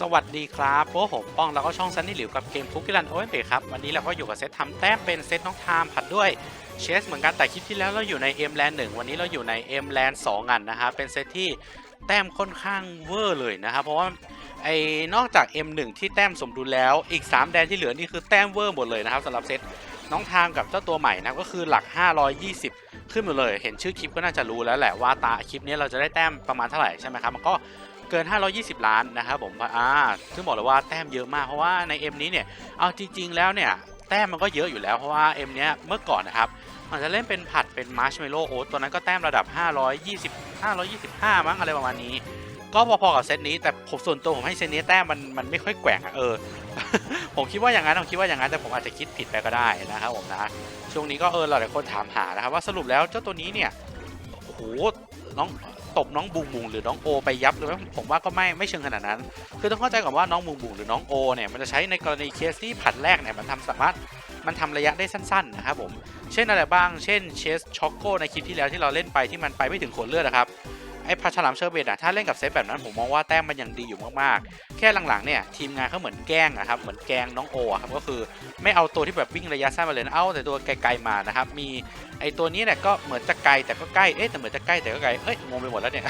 สวัสดีครับพวกผมป้องแล้วก็ช่องซันนี่หลิวกับเกมคุกกี้รันโอเวนเครับ วันนี้เราก็อยู่กับเซตทำแต้มเป็นเซตน้องไทม์ผัดด้วยเชสเหมือนกันแต่คลิปที่แล้วเราอยู่ใน M Land 1วันนี้เราอยู่ใน M Land 2กันนะฮะเป็นเซตที่แต้มค่อนข้างเวอร์เลยนะครับเพราะว่าไอ้นอกจาก M1 ที่แต้มสมดุลแล้วอีก 3 แดนที่เหลือนี่คือแต้มเวอร์หมดเลยนะครับสำหรับเซตน้องไทม์กับเจ้าตัวใหม่นะก็คือหลัก 520 ขึ้นหมดเลย เห็นชื่อคลิปก็น่าจะรู้แล้วแหละว่าตาคลิปนี้เราจะได้แต้มประมาณเท่าไหร่ใช่ไหมครับมันก็ เกิน 520 ล้านนะครับผมอ่าซึ่งบอกเลยว่าแต้มเยอะมากเพราะว่าใน M นี้เนี่ยเอาจริง ๆ แล้วเนี่ยแต้มมันก็เยอะอยู่แล้วเพราะว่า M เนี้ยเมื่อก่อนนะครับมันจะเล่นเป็นผัดเป็นมาร์ชเมลโล่โอ๊ตตัวนั้นก็แต้มระดับ 520 525 มั้งอะไรประมาณนี้ ก็พอๆกับเซตนี้แต่ผมส่วนตัวผมให้เซตนี้แต้มมันมันไม่ค่อยแกว่งอะเออผมคิดว่าอย่างนั้นผมคิดว่าอย่างนั้นแต่ผมอาจจะคิดผิดไปก็ได้นะครับผมนะช่วงนี้ก็เออหลายคนถามหานะครับว่าสรุปแล้วเจ้าตัวนี้เนี่ย โหน้องตบน้องบุงบุงหรือน้องโอ ไปยับเลยไหมผมว่าก็ไม่ไม่เชิงขนาดนั้น คือต้องเข้าใจก่อนว่าน้องบุงบุงหรือน้องโอเนี่ยมันจะใช้ในกรณีเคสที่ผัดแรกเนี่ยมันทำสามารถมันทำระยะได้สั้นๆนะครับผม เช่นอะไรบ้าง เช่นเชสช็อกโกในคลิปที่แล้วที่เราเล่นไปที่มันไปไม่ถึงขนเลือดนะครับ ไอ้พัชรามเชอร์เบดอะถ้าเล่นกับเซตแบบนั้นผมมองว่าแต้มมันยังดีอยู่มากๆ แค่หลังๆเนี่ยทีมงานเขาเหมือนแกล้งนะครับเหมือนแกล้งน้องโออะครับก็คือไม่เอาตัวที่แบบวิ่งระยะสั้นมาเลยนะเอาแต่ตัวไกลๆมานะครับมีไอ้ตัวนี้เนี่ยก็เหมือนจะไกลแต่ก็ใกล้เอ๊ะแต่เหมือนจะใกล้แต่ก็ไกลเอ้ยงงไปหมดแล้วเนี่ย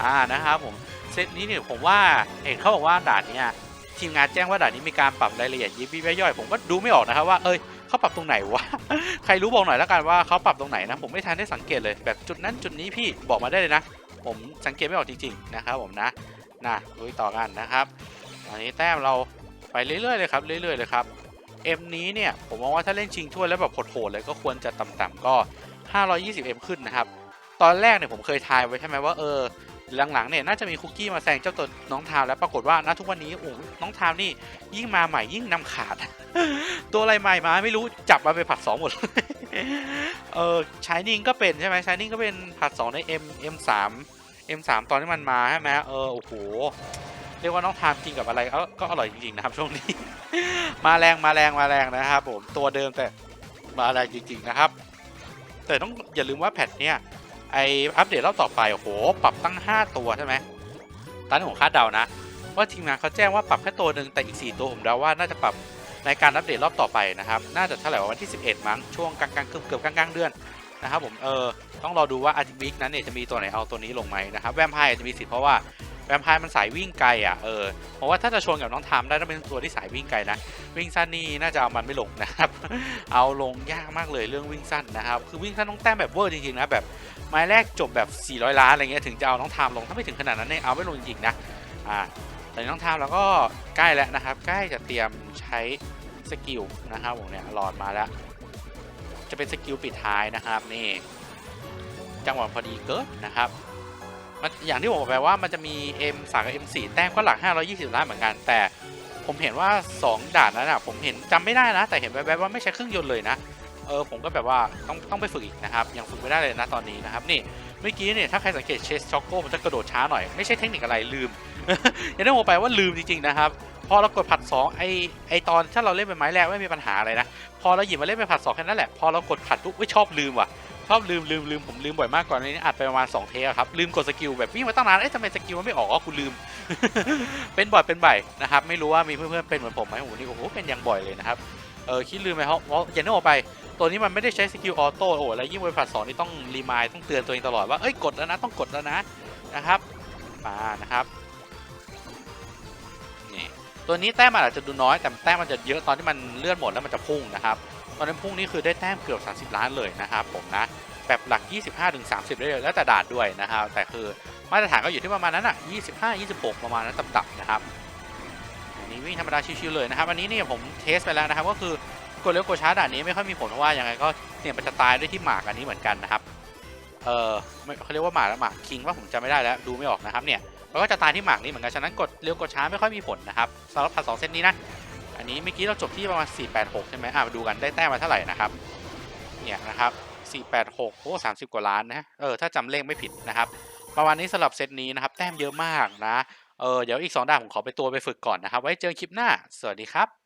อ่านะครับผมเซตนี้เนี่ยผมว่าเห็นเขาบอกว่าด่านเนี่ยทีมงานแจ้งว่าด่านนี้มีการปรับรายละเอียดยิบย่อย ผมก็ดูไม่ออกนะครับว่าเอ้ย เขาปรับตรงไหนวะ ใครรู้บอกหน่อยแล้วกันว่าเขาปรับตรงไหนนะ ผมไม่ทันได้สังเกตเลย แบบจุดนั้นจุดนี้พี่บอกมาได้เลยนะ ผมสังเกตไม่ออกจริงๆนะครับผมนะนะลุยต่อกันนะครับตอนนี้แต้มเราไปเรื่อยๆเลยครับ เรื่อยๆเลยครับเอ็มนี้เนี่ยผมมองว่าถ้าเล่นชิงถ้วยแล้วแบบโหดๆเลยก็ควรจะต่ำๆก็ 520M ขึ้นนะครับ ตอนแรกเนี่ยผมเคยทายไว้ใช่ไหมว่าเออ หลังๆเนี่ยน่าจะมีคุกกี้มาแซงเจ้าตัวน้องทามแล้วปรากฏว่าณทุกวันนี้โอ้น้องทามนี่ยิ่งมาใหม่ยิ่งนำขาด ตัวอะไรใหม่มาไม่รู้จับมาไปผัดสองหมดเออชายนิงก็เป็นใช่ไหมชายนิงก็เป็นผัดสองใน M M3 M3 ตอนที่มันมาใช่ไหมเออโอ้โหเรียกว่าน้องทามกินกับอะไรก็อร่อยจริงๆนะครับช่วงนี้ มาแรงมาแรงมาแรงนะครับผมตัวเดิมแต่มาแรงจริงๆนะครับ แต่ต้องอย่าลืมว่าแพทเนี่ย ไออัปเดตรอบต่อไปโอ้โหปรับตั้ง 5 ตัวใช่ไหมตอนนี้ผมคาดเดานะ ว่าทีมงานเขาแจ้งว่าปรับแค่ตัวหนึ่งแต่อีก 4 ตัวผมเดาว่าน่าจะปรับในการอัปเดตรอบต่อไปนะครับ น่าจะเท่าไหร่วันที่ 11 มั้งช่วงกลางๆเกือบเกือบกลางๆเดือนนะครับผมเออต้องรอดูว่าอาทิตย์วิกนั้นเนี่ยจะมีตัวไหนเอาตัวนี้ลงไหมนะครับแวมไพร์อาจจะมีสิทธิ์เพราะว่าแวมไพร์มันสายวิ่งไกลอะเออเพราะว่าถ้าจะชวนกับน้องทามได้ต้องเป็นตัวที่สายวิ่งไกลนะวิ่งสั้นนี่น่าจะเอามันไม่ลงนะครับ เอาลงยากมากเลยเรื่องวิ่งสั้นนะครับคือวิ่งสั้นต้องแต้มแบบเวอร์จริงๆนะแบบ ไม้แรกจบแบบ 400 ล้านอะไรเงี้ยถึงจะเอาน้องทามลงถ้าไม่ถึงขนาดนั้นเนี่ยเอาไม่ลงจริงๆนะอ่าแต่น้องทามเราก็ใกล้แล้วนะครับ ใกล้จะเตรียมใช้สกิลนะครับผมเนี่ยหลอดมาแล้ว จะเป็นสกิลปิดท้ายนะครับนี่จังหวะพอดีเกิดนะครับมันอย่างที่ผมบอกไปว่ามันจะมี M3 กับ M4 แต้มก็หลัก 520 ล้านเหมือนกัน แต่ผมเห็นว่า 2 ด่านนั้นอะผมเห็นจำไม่ได้นะ แต่เห็นแวบๆว่าไม่ใช้เครื่องยนต์เลยนะ เออผมก็แบบว่าต้องต้องไปฝึกอีกนะครับ ยังฝึกไม่ได้เลยนะตอนนี้นะครับนี่เมื่อกี้เนี่ยถ้าใครสังเกตเชสช็อกโก้มันจะกระโดดช้าหน่อย ไม่ใช่เทคนิคอะไรลืมอย่างที่ผมบอไปว่าลืมจริงๆนะครับพอเรากดผัด2ไอไอตอนถ้าเราเล่นเป็นไม้แรกไม่มีปัญหาอะไรนะพอเราหยิบมาเล่นเป็นผัด2แค่นั้นแหละพอเรากดผัดปุ๊บไม่ชอบลืมว่ะชอบลืมลืมลืมผมลืมบ่อยมากก่อนนี้อัดไปประมาณ2เทปอะครับลืมกดสกิลแบบวิ่งมาตั้งนานเอ๊ะทำไมสกิลมันไม่ออกอ๋อคุณลืม เป็นบ่อยเป็นบ่อยนะครับไม่รู้ว่ามีเพื่อนๆเป็นเหมือนผมไหมโอ้โหนี่โอ้โหเป็นอย่างบ่อยเลยนะครับเออคิดลืมไปเพราะเพราะอย่างที่บอกไป ตัวนี้มันไม่ได้ใช้สกิลออโต้โอ้โหแล้วยิ่งบริษัทสองนี่ต้องรีมายต้องเตือนตัวเองตลอดว่าเอ้ยกดแล้วนะต้องกดแล้วนะนะครับมานะครับนี่ตัวนี้แต้มมันอาจจะดูน้อยแต่แต้มมันจะเยอะตอนที่มันเลื่อนหมดแล้วมันจะพุ่งนะครับตอนนั้นพุ่งนี่คือได้แต้มเกือบ 30 ล้านเลยนะครับผมนะแบบหลัก 25-30 ได้เลยแล้วแต่ด่านด้วยนะครับ แต่คือมาตรฐานก็อยู่ที่ประมาณนั้นอะ 25 26 ประมาณนั้นต่ำๆนะครับอันนี้วิ่งธรรมดาชิวๆเลยนะครับ อันนี้เนี่ยผมเทสไปแล้วนะครับ ก็คือ กดเร็วกดช้าด่านนี้ไม่ค่อยมีผลเพราะว่ายังไงก็เนี่ยมันจะตายด้วยที่หมากอันนี้เหมือนกันนะครับ เออเขาเรียกว่าหมากแล้วหมากคิงว่าผมจำไม่ได้แล้วดูไม่ออกนะครับเนี่ยแล้วก็จะตายที่หมากนี้เหมือนกันฉะนั้นกดเร็วกดช้าไม่ค่อยมีผลนะครับสำหรับผัดสองเซตนี้นะอันนี้เมื่อกี้เราจบที่ประมาณ 486 ใช่ไหมอะมาดูกันได้แต้มมาเท่าไหร่นะครับเนี่ยนะครับ 486โอ้30 กว่าล้านนะเออถ้าจำเลขไม่ผิดนะครับประมาณนี้สำหรับเซตนี้นะครับแต้มเยอะมากนะเออเดี๋ยวอีก 2ด่านผมขอไปตัวไปฝึกก่อนนะครับ ไว้เจอคลิปหน้า สวัสดีครับ